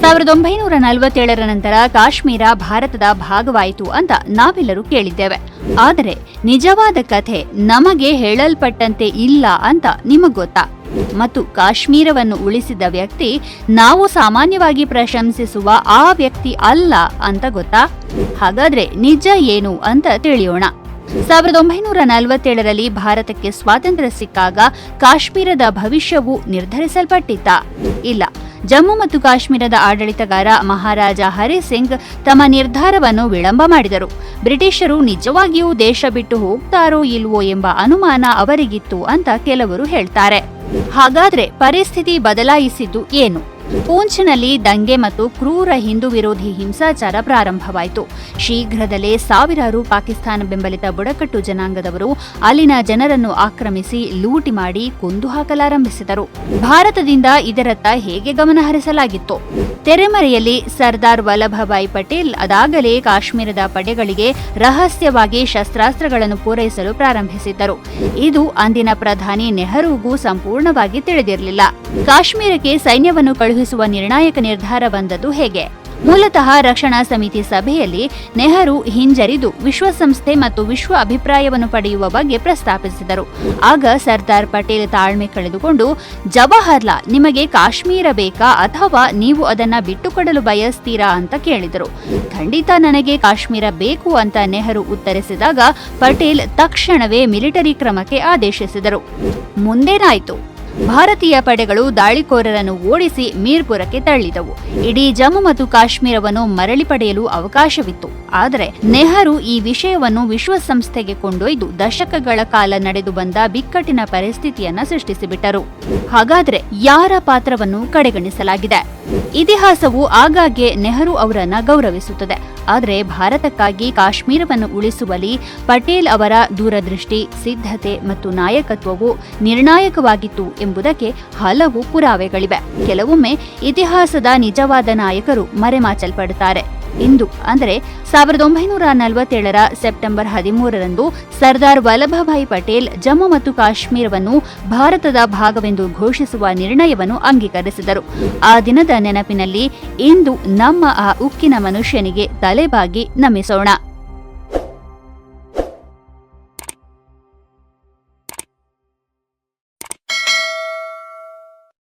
ಸಾವಿರದ ಒಂಬೈನೂರ ನಲವತ್ತೇಳರ ನಂತರ ಕಾಶ್ಮೀರ ಭಾರತದ ಭಾಗವಾಯಿತು ಅಂತ ನಾವೆಲ್ಲರೂ ಕೇಳಿದ್ದೇವೆ. ಆದರೆ ನಿಜವಾದ ಕಥೆ ನಮಗೆ ಹೇಳಲ್ಪಟ್ಟಂತೆ ಇಲ್ಲ ಅಂತ ನಿಮಗ್ ಗೊತ್ತಾ? ಮತ್ತು ಕಾಶ್ಮೀರವನ್ನು ಉಳಿಸಿದ ವ್ಯಕ್ತಿ ನಾವು ಸಾಮಾನ್ಯವಾಗಿ ಪ್ರಶಂಸಿಸುವ ಆ ವ್ಯಕ್ತಿ ಅಲ್ಲ ಅಂತ ಗೊತ್ತಾ? ಹಾಗಾದ್ರೆ ನಿಜ ಏನು ಅಂತ ತಿಳಿಯೋಣ. ಸಾವಿರದ ಒಂಬೈನೂರ ನಲವತ್ತೇಳರಲ್ಲಿ ಭಾರತಕ್ಕೆ ಸ್ವಾತಂತ್ರ್ಯ ಸಿಕ್ಕಾಗ ಕಾಶ್ಮೀರದ ಭವಿಷ್ಯವು ನಿರ್ಧರಿಸಲ್ಪಟ್ಟಿತ್ತ? ಇಲ್ಲ. ಜಮ್ಮು ಮತ್ತು ಕಾಶ್ಮೀರದ ಆಡಳಿತಗಾರ ಮಹಾರಾಜ ಹರಿ ಸಿಂಗ್ ತಮ್ಮ ನಿರ್ಧಾರವನ್ನು ವಿಳಂಬ ಮಾಡಿದರು. ಬ್ರಿಟಿಷರು ನಿಜವಾಗಿಯೂ ದೇಶ ಬಿಟ್ಟು ಹೋಗ್ತಾರೋ ಇಲ್ವೋ ಎಂಬ ಅನುಮಾನ ಅವರಿಗಿತ್ತು ಅಂತ ಕೆಲವರು ಹೇಳ್ತಾರೆ. ಹಾಗಾದ್ರೆ ಪರಿಸ್ಥಿತಿ ಬದಲಾಯಿಸಿದ್ದು ಏನು? ಪೂಂಚ್ನಲ್ಲಿ ದಂಗೆ ಮತ್ತು ಕ್ರೂರ ಹಿಂದೂ ವಿರೋಧಿ ಹಿಂಸಾಚಾರ ಪ್ರಾರಂಭವಾಯಿತು. ಶೀಘ್ರದಲ್ಲೇ ಸಾವಿರಾರು ಪಾಕಿಸ್ತಾನ ಬೆಂಬಲಿತ ಬುಡಕಟ್ಟು ಜನಾಂಗದವರು ಅಲ್ಲಿನ ಜನರನ್ನು ಆಕ್ರಮಿಸಿ ಲೂಟಿ ಮಾಡಿ ಕೊಂದು ಹಾಕಲಾರಂಭಿಸಿದರು. ಭಾರತದಿಂದ ಇದರತ್ತ ಹೇಗೆ ಗಮನ ಹರಿಸಲಾಗಿತ್ತು? ತೆರೆಮರೆಯಲ್ಲಿ ಸರ್ದಾರ್ ವಲ್ಲಭಭಾಯಿ ಪಟೇಲ್ ಅದಾಗಲೇ ಕಾಶ್ಮೀರದ ಪಡೆಗಳಿಗೆ ರಹಸ್ಯವಾಗಿ ಶಸ್ತ್ರಾಸ್ತ್ರಗಳನ್ನು ಪೂರೈಸಲು ಪ್ರಾರಂಭಿಸಿದ್ದರು. ಇದು ಅಂದಿನ ಪ್ರಧಾನಿ ನೆಹರೂಗೂ ಸಂಪೂರ್ಣವಾಗಿ ತಿಳಿದಿರಲಿಲ್ಲ. ಕಾಶ್ಮೀರಕ್ಕೆ ಸೈನ್ಯವನ್ನು ಕಳುಹಿಸುವ ನಿರ್ಣಾಯಕ ನಿರ್ಧಾರ ಬಂದದ್ದು ಹೇಗೆ? ಮೂಲತಃ ರಕ್ಷಣಾ ಸಮಿತಿ ಸಭೆಯಲ್ಲಿ ನೆಹರು ಹಿಂಜರಿದು ವಿಶ್ವಸಂಸ್ಥೆ ಮತ್ತು ವಿಶ್ವ ಅಭಿಪ್ರಾಯವನ್ನು ಪಡೆಯುವ ಬಗ್ಗೆ ಪ್ರಸ್ತಾಪಿಸಿದರು. ಆಗ ಸರ್ದಾರ್ ಪಟೇಲ್ ತಾಳ್ಮೆ ಕಳೆದುಕೊಂಡು, ಜವಾಹರ್ಲಾಲ್, ನಿಮಗೆ ಕಾಶ್ಮೀರ ಬೇಕಾ ಅಥವಾ ನೀವು ಅದನ್ನ ಬಿಟ್ಟುಕೊಡಲು ಬಯಸ್ತೀರಾ ಅಂತ ಕೇಳಿದರು. ಖಂಡಿತ ನನಗೆ ಕಾಶ್ಮೀರ ಬೇಕು ಅಂತ ನೆಹರು ಉತ್ತರಿಸಿದಾಗ, ಪಟೇಲ್ ತಕ್ಷಣವೇ ಮಿಲಿಟರಿ ಕ್ರಮಕ್ಕೆ ಆದೇಶಿಸಿದರು. ಮುಂದೇನಾಯಿತು? ಭಾರತೀಯ ಪಡೆಗಳು ದಾಳಿಕೋರರನ್ನು ಓಡಿಸಿ ಮೀರ್ಪುರಕ್ಕೆ ತಳ್ಳಿದವು ಇಡೀ ಜಮ್ಮು ಮತ್ತು ಕಾಶ್ಮೀರವನ್ನು ಮರಳಿ ಪಡೆಯಲು ಅವಕಾಶವಿತ್ತು. ಆದರೆ ನೆಹರು ಈ ವಿಷಯವನ್ನು ವಿಶ್ವಸಂಸ್ಥೆಗೆ ಕೊಂಡೊಯ್ದು ದಶಕಗಳ ಕಾಲ ನಡೆದು ಬಂದ ಬಿಕ್ಕಟ್ಟಿನ ಪರಿಸ್ಥಿತಿಯನ್ನ ಸೃಷ್ಟಿಸಿಬಿಟ್ಟರು. ಹಾಗಾದ್ರೆ ಯಾರ ಪಾತ್ರವನ್ನು ಕಡೆಗಣಿಸಲಾಗಿದೆ? ಇತಿಹಾಸವು ಆಗಾಗ್ಗೆ ನೆಹರು ಅವರನ್ನ ಗೌರವಿಸುತ್ತದೆ. ಆದರೆ ಭಾರತಕ್ಕಾಗಿ ಕಾಶ್ಮೀರವನ್ನು ಉಳಿಸುವಲ್ಲಿ ಪಟೇಲ್ ಅವರ ದೂರದೃಷ್ಟಿ, ಸಿದ್ಧತೆ ಮತ್ತು ನಾಯಕತ್ವವು ನಿರ್ಣಾಯಕವಾಗಿತ್ತು ಎಂಬುದಕ್ಕೆ ಹಲವು ಪುರಾವೆಗಳಿವೆ. ಕೆಲವೊಮ್ಮೆ ಇತಿಹಾಸದ ನಿಜವಾದ ನಾಯಕರು ಮರೆಮಾಚಲ್ಪಡುತ್ತಾರೆ ಇಂದು, ಅಂದರೆ ಸಾವಿರದ ಒಂಬೈನೂರ ನಲವತ್ತೇಳರ ಸೆಪ್ಟೆಂಬರ್ ಹದಿಮೂರರಂದು ಸರ್ದಾರ್ ವಲ್ಲಭಭಾಯಿ ಪಟೇಲ್ ಜಮ್ಮು ಮತ್ತು ಕಾಶ್ಮೀರವನ್ನು ಭಾರತದ ಭಾಗವೆಂದು ಘೋಷಿಸುವ ನಿರ್ಣಯವನ್ನು ಅಂಗೀಕರಿಸಿದರು. ಆ ದಿನದ ನೆನಪಿನಲ್ಲಿ ಇಂದು ನಮ್ಮ ಆ ಉಕ್ಕಿನ ಮನುಷ್ಯನಿಗೆ ತಲೆಬಾಗಿ ನಮಿಸೋಣ.